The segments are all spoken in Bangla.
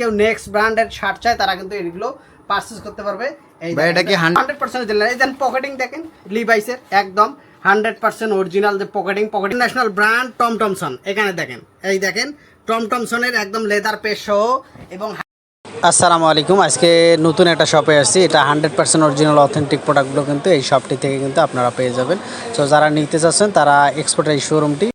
কেউ নেক্সট ব্র্যান্ডের শার্ট চায় তারা কিন্তু এগুলো পারচেস করতে পারবে। এই ভাই, এটা কি হান্ড্রেড পার্সেন্ট এই দেন পকেটিং দেখেন লিভাইসের একদম হান্ড্রেড পার্সেন্ট অরিজিনাল যে pocketing pocketing national brand Tom Thomson এখানে দেখেন এই দেখেন টম টমসনের একদম লেদার পেশ সহ এবং আসসালামু আলাইকুম। আজকে নতুন একটা শপে আসছি। এটা হান্ড্রেড পার্সেন্ট অরিজিনাল অথেন্টিক প্রোডাক্টগুলো কিন্তু এই শপটি থেকে কিন্তু আপনারা পেয়ে যাবেন। সো যারা নিতে চাচ্ছেন তারা এক্সপোর্টের এই শোরুমটি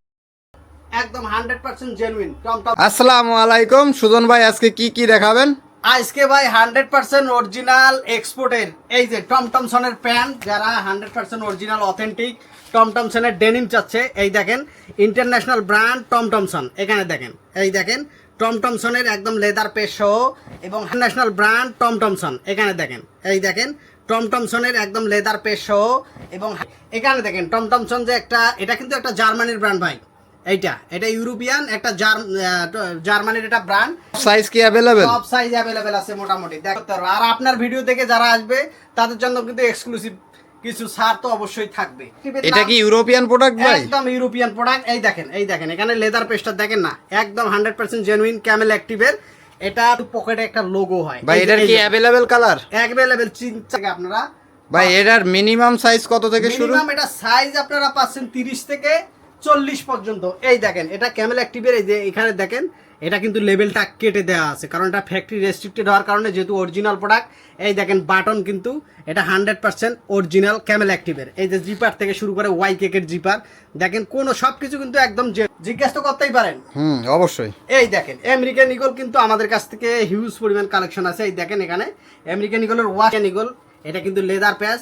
একদম hundred percent genuine Tom Tom. আসসালামু আলাইকুম। সুজন ভাই আজকে কি কি দেখাবেন? আজকে ভাই হান্ড্রেড পার্সেন্ট অরিজিনাল এক্সপোর্টের এই যে টম টমসনের প্যান্ট যারা hundred percent original authentic Tom টমসনের denim চাচ্ছে এই দেখেন ইন্টারন্যাশনাল ব্র্যান্ড টম টমসন এখানে দেখেন এই দেখেন টম টমসনের একদম লেদার পেশ সহ এবং ন্যাশনাল ব্র্যান্ড টম টমসন এখানে দেখেন এই দেখেন টম টমসনের একদম লেদার পেশ সহ এবং এখানে দেখেন টম টমসন যে একটা এটা কিন্তু একটা জার্মানির ব্র্যান্ড ভাই। এইটা এটা ইউরোপিয়ান একটা জার্মানির এটা ব্র্যান্ড সাইজ কি অ্যাভেলেবেল সব সাইজ অ্যাভেলেবেল আছে মোটামুটি। দেখতে পারব আর আপনার ভিডিও থেকে যারা আসবে তাদের জন্য কিন্তু এক্সক্লুসিভ কিছু ছাড় তো অবশ্যই থাকবে। এটা কি ইউরোপিয়ান প্রোডাক্ট ভাই? একদম ইউরোপিয়ান প্রোডাক্ট এই দেখেন এই দেখেন এখানে লেদার পেস্টার দেখেন না একদম হান্ড্রেড পার্সেন্ট জেনুইন ক্যামেল অ্যাক্টিভের এটা পকেটে একটা লোগো হয়। ভাই এটার কি অ্যাভেলেবেল কালার অ্যাভেলেবেল চিন্তা আপনারা ভাই এটার মিনিমাম সাইজ কত থেকে শুরু? মিনিমাম এটা সাইজ আপনারা পাচ্ছেন তিরিশ থেকে চল্লিশ পর্যন্ত। এই দেখেন এটা ক্যামেল অ্যাক্টিভের এই যে এখানে দেখেন এটা কিন্তু লেভেলটা কেটে দেওয়া আছে কারণ এটা ফ্যাক্টরি রেস্ট্রিক্টেড হওয়ার কারণে যেহেতু অরিজিনাল প্রোডাক্ট এই দেখেন বাটন কিন্তু এটা হান্ড্রেড পার্সেন্ট অরিজিনাল ক্যামেল অ্যাক্টিভের এই যে জিপার থেকে শুরু করে ওয়াই কেকের জিপার দেখেন কোনো সব কিছু কিন্তু একদম জিজ্ঞাসা তো করতেই পারেন। হুম অবশ্যই। এই দেখেন আমেরিকান ইগল কিন্তু আমাদের কাছ থেকে হিউজ পরিমাণ কালেকশন আছে এই দেখেন এখানে। আমেরিকান ইগলের ওয়াশান ইগল এটা কিন্তু লেদার প্যাচ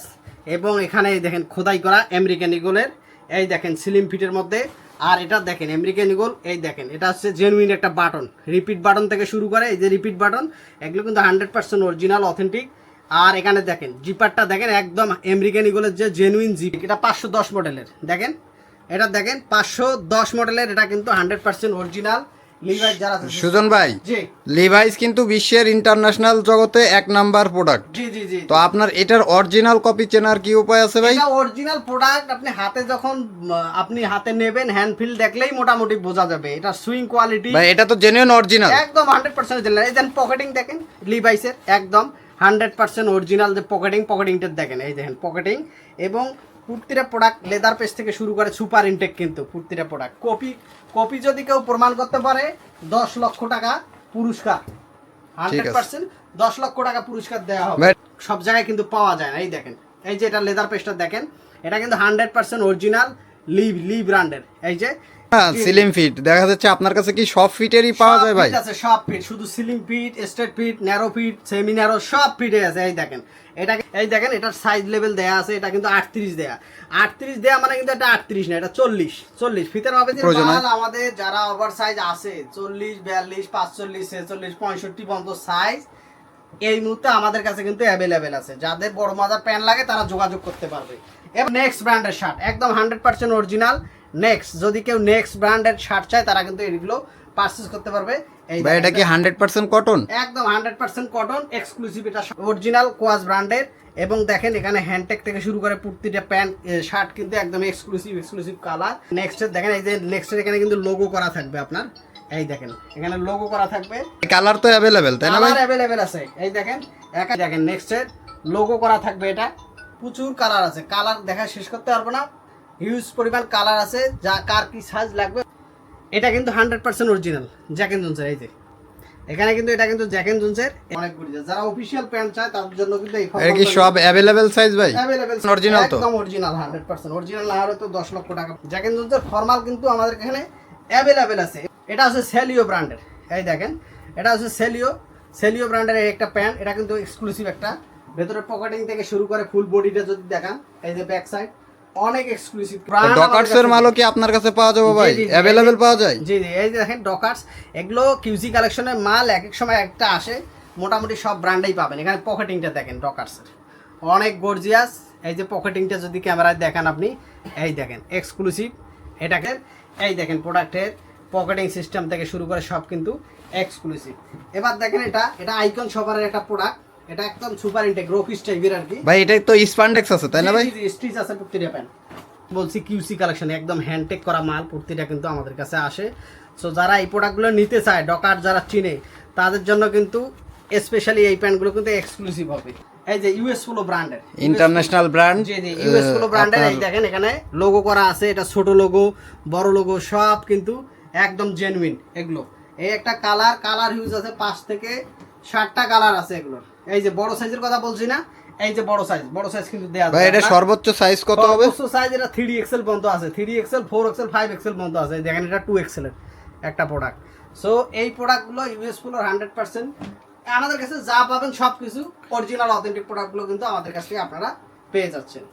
এবং এখানে দেখেন খোদাই করা আমেরিকান ইগলের এই দেখেন সিলিম ফিটের মধ্যে। আর এটা দেখেন আমেরিকান ইগল এই দেখেন, এটা হচ্ছে জেনুইন একটা বাটন রিপিট বাটন থেকে শুরু করে, এই যে রিপিট বাটন এগুলো কিন্তু হান্ড্রেড পার্সেন্ট অরিজিনাল অথেন্টিক আর এখানে দেখেন জিপারটা দেখেন, একদম আমেরিকান ইগলের যে জেনুইন জিপ এটা পাঁচশো দশ মডেলের দেখেন, এটা দেখেন, পাঁচশো দশ মডেলের এটা কিন্তু হান্ড্রেড পার্সেন্ট অরিজিনাল সুজন ভাই লিভাইস কিন্তু বিশ্বের ইন্টারন্যাশনাল জগতে এক নাম্বার প্রোডাক্ট জি জি জি। তো আপনার এটার অরিজিনাল কপি চেনার কি উপায় আছে ভাই? এটা অরিজিনাল প্রোডাক্ট আপনি হাতে যখন আপনি হাতে নেবেন হ্যান্ড ফিল দেখলেই মোটামুটি বোঝা যাবে। এটা সুইং কোয়ালিটি ভাই এটা তো জেনুইন অরিজিনাল একদম হান্ড্রেড পার্সেন্ট এই দেন পকেটিং দেখেন লিভাইসের একদম হান্ড্রেড পার্সেন্ট অরিজিনাল যে পকেটিং পকেটিংটা দেখেন। এই দেখেন পকেটিং এবং প্রতিটা প্রোডাক্ট লেদার পেস থেকে শুরু করে সুপার ইনটেক কিন্তু কুর্তিরা প্রোডাক্ট কপি কপি যদি কেউ প্রমাণ করতে পারে দশ লক্ষ টাকা পুরস্কার। হান্ড্রেড পার্সেন্ট দশ লক্ষ টাকা পুরস্কার দেওয়া হবে। সব জায়গায় কিন্তু পাওয়া যায় না এই দেখেন। এই যে এটা লেদার পেস্টটা দেখেন এটা কিন্তু hundred percent original Lee Lee ব্র্যান্ডের এই যে সিলিম ফিট দেখা যাচ্ছে আপনার কাছে কি সব ফিটেরই পাওয়া যায় ভাই? আছে সব ফিট শুধু ceiling fit straight fit narrow fit semi narrow সব ফিটে আছে। এই দেখেন এটা এই দেখেন এটার সাইজ লেভেল দেয়া আছে এটা কিন্তু আটত্রিশ দেয়া। আটত্রিশ দেয়া মানে কিন্তু এটা আটত্রিশ না এটা চল্লিশ চল্লিশ। ফিতের হয়। মাল আমাদের যারা ওভার সাইজ আছে চল্লিশ বিয়াল্লিশ পাঁচচল্লিশ ছেচল্লিশ পঁয়ষট্টি পর্যন্ত সাইজ এই মুহূর্তে আমাদের কাছে কিন্তু অ্যাভেলেবেল আছে। যাদের বড় মাজার প্যান্ট লাগে তারা যোগাযোগ করতে পারবে। এবং নেক্সট ব্র্যান্ডের শার্ট একদম হান্ড্রেড পার্সেন্ট অরিজিনাল নেক্সট যদি কেউ নেক্সট ব্র্যান্ডের শার্ট চায় তারা কিন্তু এগুলো পারচেস করতে পারবে। এই ভাই এটা কি হান্ড্রেড পার্সেন্ট কটন একদম হান্ড্রেড পার্সেন্ট কটন এক্সক্লুসিভ এটা অরিজিনাল কোয়াস ব্র্যান্ডের এবং দেখেন এখানে হ্যান্ডটেক থেকে শুরু করে প্রতিটা প্যান্ট শার্ট কিন্তু একদম এক্সক্লুসিভ এক্সক্লুসিভ কালার নেক্সট দেখেন এই যে নেক্সটের এখানে কিন্তু লোগো করা থাকবে আপনার। এই দেখেন এখানে লোগো করা থাকবে। কালার তো অ্যাভেলেবেল তাই না ভাই? কালার অ্যাভেলেবেল আছে। এই দেখেন একা দেখেন নেক্সটের লোগো করা থাকবে এটা। প্রচুর কালার আছে। কালার দেখা শেষ করতে পারব না। হিউজ পরিমাণ কালার আছে যা কার কি সাইজ লাগবে। এটা কিন্তু hundred percent original Jack and জুনসের এই যে। এখানে কিন্তু এটা কিন্তু জ্যাকেন জুনসের অনেক গর্জিয়াস যারা অফিসিয়াল প্যান্ট চায় তাদের জন্য কিন্তু এই এটা কি সব অ্যাভেলেবেল সাইজ ভাই? অ্যাভেলেবেল অরিজিনাল তো। একদম অরিজিনাল হান্ড্রেড পার্সেন্ট অরিজিনাল না হলে তো দশ লক্ষ টাকা। জ্যাকেন জুনসের ফর্মাল কিন্তু আমাদের এখানে অ্যাভেলেবেল আছে। এটা হচ্ছে সেলিও ব্র্যান্ডের এই দেখেন। এটা হচ্ছে সেলিও সেলিও ব্র্যান্ডের একটা প্যান্ট এটা কিন্তু এক্সক্লুসিভ একটা। ভেতরে পকেটিং থেকে শুরু করে ফুল বডিটা যদি দেখান এই যে ব্যাক সাইড অনেক এক্সক্লুসিভ ডকার্স এর মালও কি আপনার কাছে পাওয়া যাবে ভাই। অ্যাভেলেবেল পাওয়া যায়? জি জি এই দেখেন ডকার্স এগুলো কিউসি কালেকশনের মাল এক এক সময় একটা আসে মোটামুটি সব ব্র্যান্ডেই পাবেন। এখানে পকেটিংটা দেখেন ডকার্সের অনেক গর্জিয়াস এই যে পকেটিংটা যদি ক্যামেরায় দেখান আপনি এই দেখেন এক্সক্লুসিভ এটাকে এই দেখেন প্রোডাক্টের পকেটিং সিস্টেম থেকে শুরু করে সব কিন্তু এক্সক্লুসিভ এবার দেখেন এটা এটা আইকন সবারের একটা প্রোডাক্ট এটা একদম সুপার ইনটেক রোফিস টাইপের আর কি। ভাই এটা তো স্পান্ডেক্স আছে তাই না ভাই? স্টিচ আছে প্রতিটা প্যান্ট। বলছি কিউসি কালেকশন একদম হ্যান্ডটেক করা মাল প্রতিটা কিন্তু আমাদের কাছে আসে। সো যারা এই প্রোডাক্টগুলো নিতে চায় ডকার যারা চিনে তাদের জন্য কিন্তু স্পেশালি এই প্যান্টগুলো কিন্তু এক্সক্লুসিভ হবে। এই যে ইউএস পোলো ব্র্যান্ডের ইন্টারন্যাশনাল ব্র্যান্ড জি জি ইউএস পোলো ব্র্যান্ডের এই দেখেন এখানে লোগো করা আছে এটা ছোট লোগো বড় লোগো সব কিন্তু একদম জেনুইন এগুলো। এই একটা কালার কালার ইউজ আছে পাঁচ থেকে ষাটটা কালার আছে এগুলো এই যে বড় সাইজের কথা বলছি না এই যে বড় সাইজ বড় সাইজ কিন্তু দেওয়া ভাই এটা সর্বোচ্চ সাইজ কত হবে? সর্বোচ্চ সাইজ এটা থ্রি এক্সেল পর্যন্ত আছে। Three XL four XL five XL পর্যন্ত আছে। দেখেন এটা টু এক্সেলের একটা প্রোডাক্ট সো এই প্রোডাক্টগুলো ইউএস হান্ড্রেড পার্সেন্ট আমাদের কাছে যা পাবেন সব কিছু অরিজিনাল অথেন্টিক প্রোডাক্টগুলো কিন্তু আমাদের কাছ থেকে আপনারা পেয়ে যাচ্ছেন।